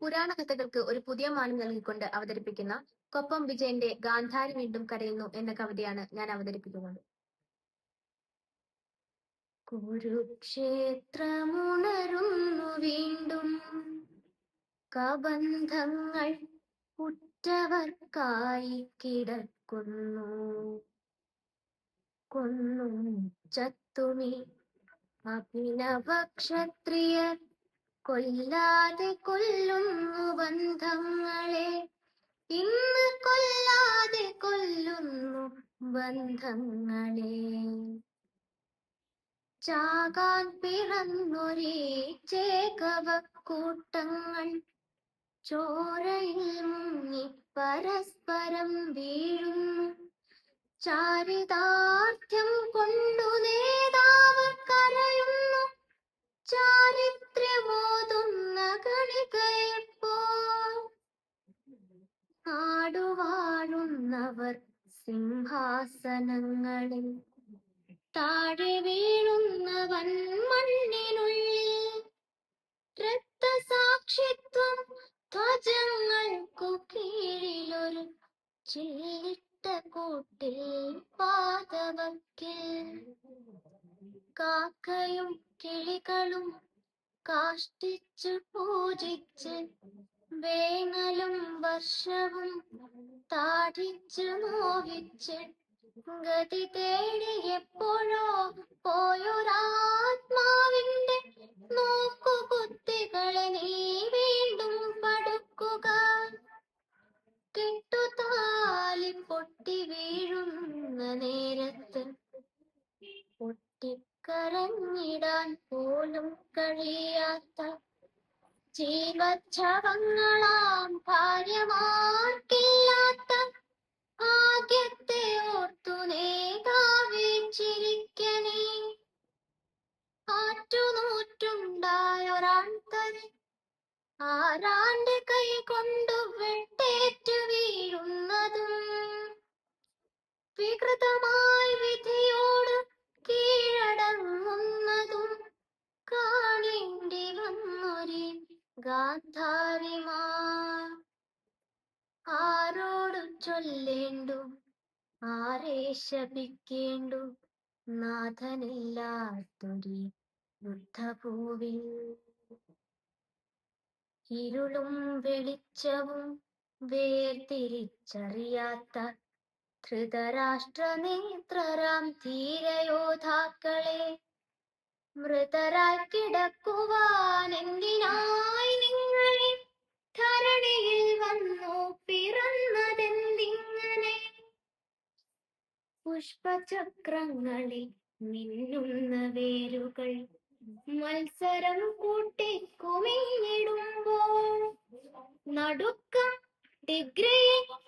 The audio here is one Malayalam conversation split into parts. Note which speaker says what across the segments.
Speaker 1: പുരാണ കഥകൾക്ക് ഒരു പുതിയ മാനം നൽകിക്കൊണ്ട് അവതരിപ്പിക്കുന്ന കൊപ്പം വിജയന്റെ ഗാന്ധാരി വീണ്ടും കരയുന്നു എന്ന കവിതയാണ് ഞാൻ അവതരിപ്പിക്കുന്നത്. കുരുക്ഷേത്രമുണരുന്നു വീണ്ടും. കബന്ധങ്ങൾ ഉറ്റവർക്കായി കിടക്കുന്നു. കൊന്നും ചത്തുമി അഭിനവക്ഷത്രിയർ കൊല്ലാതെ കൊല്ലുന്നു ബന്ധങ്ങളെ. ഇന്ന് കൊല്ലാതെ കൊല്ലുന്നു ബന്ധങ്ങളെ. ചാകാൻ പിറന്നൊരേ ചേകവ കൂട്ടങ്ങൾ ചോരയിൽ മുങ്ങി പരസ്പരം വീഴുന്നു. ചാരിതാർത്ഥ്യം കൊണ്ടു നേതാവ് കരയുന്നു സിംഹാസനങ്ങളിൽ താഴെ വീഴുന്നവൻ മണ്ണിനുള്ളിൽ രക്തസാക്ഷിത്വം ധ്വജങ്ങൾക്കു കീഴിലൊരു ചില്ലിട്ട കൂട്ടിൽ പാതവക്കിൽ കാക്കയും കിളികളും കാഷ്ടിച്ചു പൂജിച്ച് വേനലും വർഷവും താടിച്ചു നോവിച്ച് ഗതി തേടി എപ്പോഴോ പോയൊരാത്മാവിന്റെ നോക്കുകുത്തികളെ നീ വീണ്ടും പടുക്കുക. കിട്ടുതാലി പൊട്ടി വീഴുന്ന നേരത്ത് പൊട്ടിക്കരഞ്ഞിടാൻ പോലും കഴിയാത്ത ജീവച്ഛവങ്ങളാം ഭാര്യമാർക്കില്ലാത്ത ആരാന്റെ കൈ കൊണ്ടു വെട്ടേറ്റു വീഴുന്നതും വികൃതമായി വിധിയോട് കീഴടങ്ങുന്നതും കാണേണ്ടി വന്നൊരു ഗാന്ധാരിമാ ആരോടു ചൊല്ലേണ്ടു? ആരെ ശപിക്കേണ്ടു? നാഥനില്ലാത്തൊരു ബുദ്ധഭൂവിൽ ഇരുളും വെളിച്ചവും വേർതിരിച്ചറിയാത്ത ധൃതരാഷ്ട്ര നേത്രരാം ധീരയോദ്ധാക്കളെ മൃതരായി കിടക്കുവാൻ എന്തിനായി നിങ്ങളെ ധരണിയിൽ വന്നു പിറന്നതെന്തിങ്ങനെ പുഷ്പചക്രങ്ങളിൽ മിന്നുന്ന വേരുകൾ മത്സരം കൂട്ടി കുമിയിടുമ്പോൾ നടുക്കം ഡിഗ്രി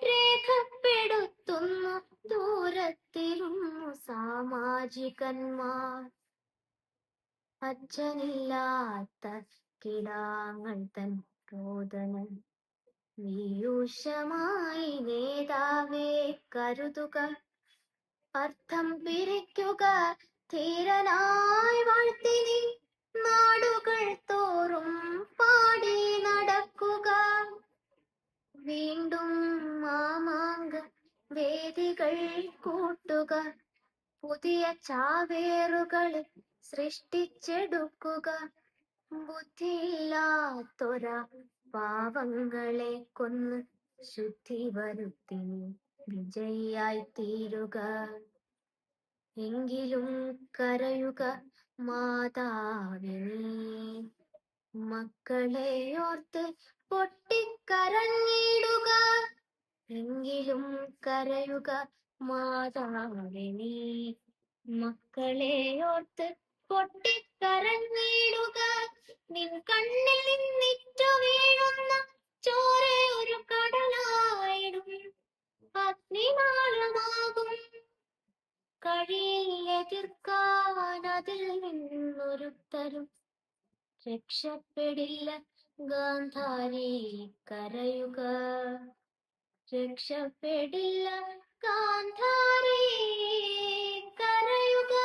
Speaker 1: രേഖപ്പെടുത്തുന്നു. ദൂരത്തിരുന്നു സാമാജികന്മാർ. അച്ഛനില്ലാത്ത കിടാങ്ങൾ തൻ രോദനം വീയൂഷമായി നേതാവേ കരുതുക. അർത്ഥം പിരിക്കുക ധീരനായി വാഴ്ത്തിനി. നാടുകൾ തോറും പാടി നടക്കുക. വീണ്ടും മാമാങ്ക വേദികൾ കൂട്ടുക. പുതിയ ചാവേറുകൾ സൃഷ്ടിച്ചെടുക്കുക. ബുദ്ധിയില്ലാത്തൊര പാവങ്ങളെ കൊന്ന് ശുദ്ധി വരുത്തി. വിജയിയായി തീരുക. എങ്കിലും കരയുക മാതാവിനി. മക്കളെ ഓർത്ത് പൊട്ടിക്കരഞ്ഞിടുക. എങ്കിലും കരയുക മാതാവിനി. മക്കളെ ഓർത്ത് പൊട്ടിക്കരഞ്ഞിടുക. നിൻ കണ്ണിൽ നിന്നിറ്റു വീഴുന്ന അതിൽ നിന്നൊരുത്തരും രക്ഷപ്പെടില്ല. ഗാന്ധാരി കരയുക. രക്ഷപ്പെടില്ല. ഗാന്ധാരി കരയുക.